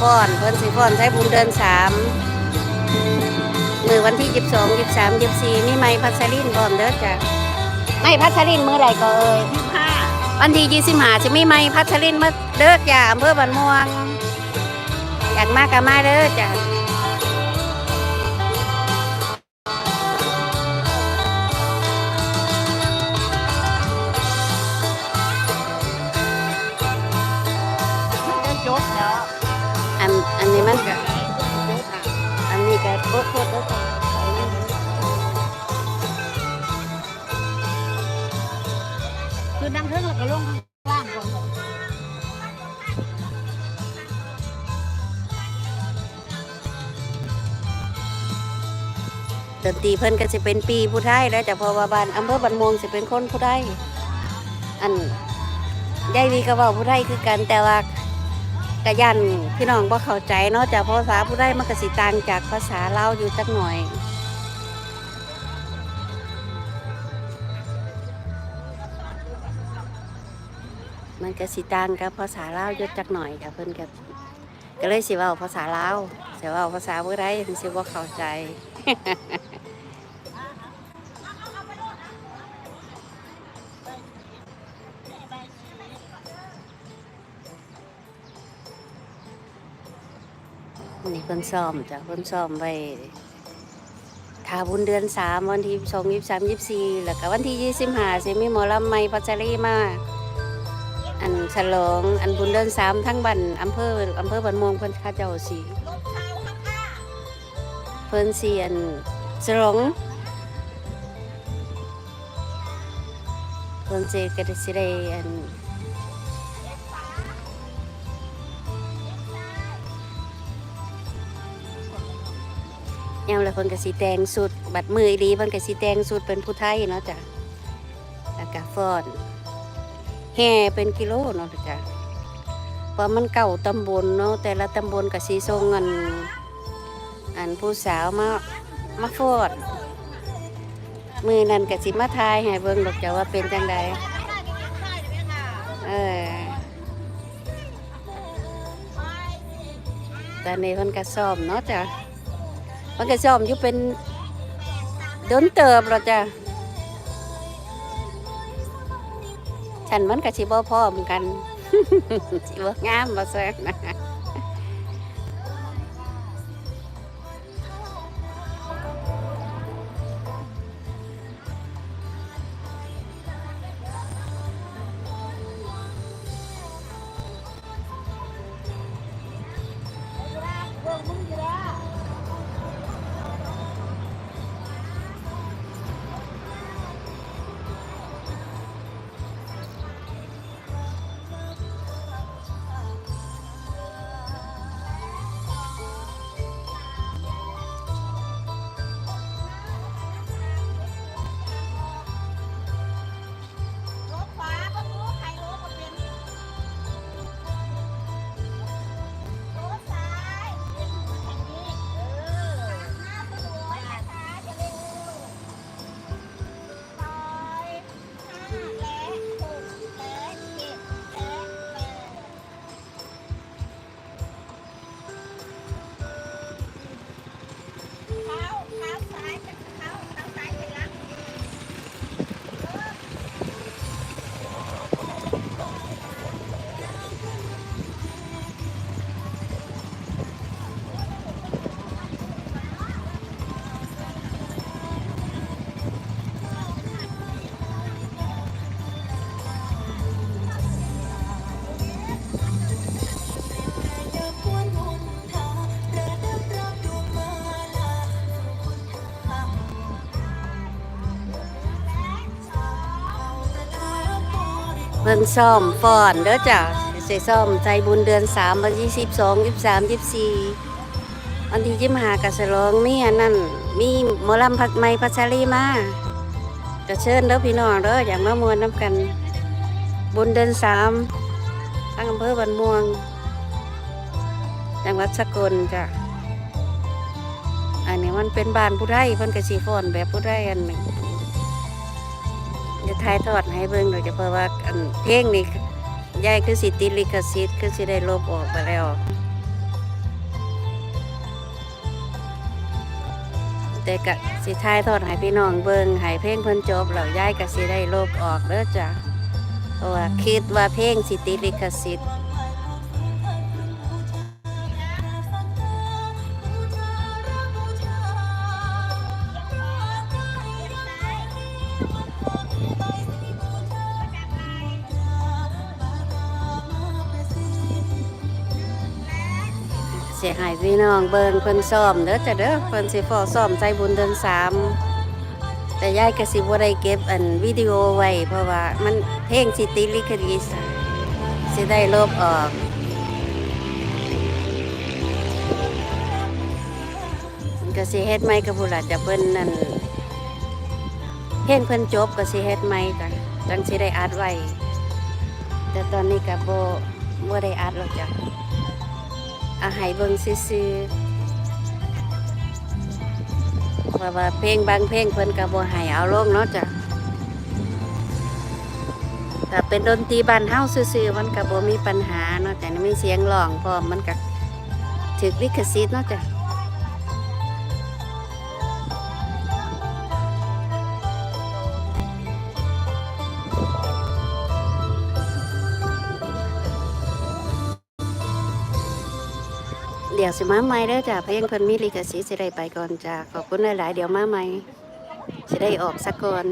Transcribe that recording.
ฟ้อนเพิ่นสิฟ้อนใช้บุญเดือนสามมือวันที่ยี่สิบสองยี่สิบสามยี่สิบสี่มีไม้พัชรินพร้อมเด้อจ้ะไม้พัชรินมือไรก็เอ่ยยี่ห้าวันที่ยี่สิบห้าจะมีไม้พัชรินมาเด้อจ้ะอำเภอบันม่วงอยากมากก็มาเด้อจ้ะ คือนั่งเทิงแล้วก็ลงข้างล่างก่อนดนตรีเพิ่นก็จะเป็นปีผู้ไทยแล้วจ้ะเพราะว่าบ้านอำเภอบันมวงจะเป็นคนผู้ไทยอันยายวีก็เว้าผู้ไทยคือกันแต่ว่ากะยันพี่น้องบ่เข้าใจเนาะจากภาษาผู้ไทยมันก็สิต่างจากภาษาลาวอยู่จักหน่อย มันก็สิต่างกับภาษาลาวอยู่จักหน่อยค่ะเพิ่นก็ก็เลยสิเว้าภาษาลาวสิเว้าภาษาผู้ไทยถึงสิบ่เข้าใจนี่เพิ่นซ้อมจ้ะเพิ่นซ้อมไว้ทาบุญเดือนสามวันที่สองยี่สามยี่สี่แล้วก็วันที่ยี่สิบห้าสิมีหมอลำไม่พัชรีมา อันฉลอง อันบุญเดือนสามทั้งบันอำเภออำเภอบันม่วงเพิ่นข้าเจ้าสีเพิ่นสีอันฉลองเพิ่นสิก็ได้สิได้อันยามละเพิ่นก็สิแตงสุด บัดมือดีเพิ่นก็สิแตงสุดเป็นผู้ไทยเนาะจ้ะแล้วก็ฟ้อน แห่เป็นกิโลเนาะจ้ะเพราะมันเก่าตำบลเนาะแต่ละตำบลก็สิส่งอันอันผู้สาวมามาฟอนมือนั้นก็สิมาทายให้เบิ่งดอกจ้ะว่าเป็นจังไดเออตอนนี้เพิ่นก็ซ้อมเนาะจ้ะมันก็ซ้อมอยู่เป็นโดนเติบแล้วจ้ะ ฉันมันกับชิบอพ่อเหมือนกัน ชิบองามมบ่เสนะ พิ่นซ้อมฟ้อนเด้อจ้ะใสิซ้อมใจบุญเดือนสามวันที่สิบสองยี่สามยี่สี่วันที่ยี่หาก็ฉลองมีอันนั้นมีหมอลำพัดไม้พัชรีมาก็เชิญเด้อพี่น้องเด้ออย่ากมามวนน้ำกัน บุญเดือนสามทั้งอำเภอบันม่วง จังหวัดสกลจ้ะอันนี้มันเป็นบ้านผู้ไทยเพิ่นก็สิฟ้อนแบบผู้ไทยอันหนึ่ง จะถ่ายทอดให้เบิ่งโดยเฉพาะว่าเพลงนี้ยายคือสิติดลิขสิทธิ์คือสิได้ลบออกไปแล้วแต่กะสิทายทอดให้พี่น้องเบิ่งให้เพลงเพิ่นจบแล้วยายกะสิได้ลบออกเด้อจ้ะเพราะว่าคิดว่าเพลงสิติดลิขสิทธิ์ สียหายพี่น้องเบิงเพิ่นซ้อมเด้อจ้ะเด้อเพิ่นสิฟ้อซ้อมใจบุญเดือนสามแต่ยายก็สิบ่ได้เก็บอันวิดีโอไว้เพราะว่ามันเพลงสิติลิขสิทธิ์สิได้ลบออกก็สิเฮ็ดใหมกับผู้หลานจะเพิ่นนั่นเพลงเพิ่นจบก็สิเฮ็ดใหม่จ้ะจังสิได้อัดไว้แต่ตอนนี้ก็บ่บ่ได้อัดหรอกจ้ะ อาหายเบิ่งซื่อๆเพราะว่าเพลงบางเพลงเพิ่นก็บ่ให้เอาลงเนาะจ้ะแต่เป็นดนตรีบ้านเฮาซื่อๆมันก็บ่มีปัญหาเนาะแต่มีเสียงร้องพร้อมมันก็ถึกลิขสิทธิ์เนาะจ้ะ เดี๋ยวสิมาใหม่เด้อจ้ะพยังเพิ่นมีลิขสิทธิ์สิได้ไปก่อนจ้ะขอบคุณหลายๆ เดี๋ยวมาใหม่สิได้ออกสักก่อน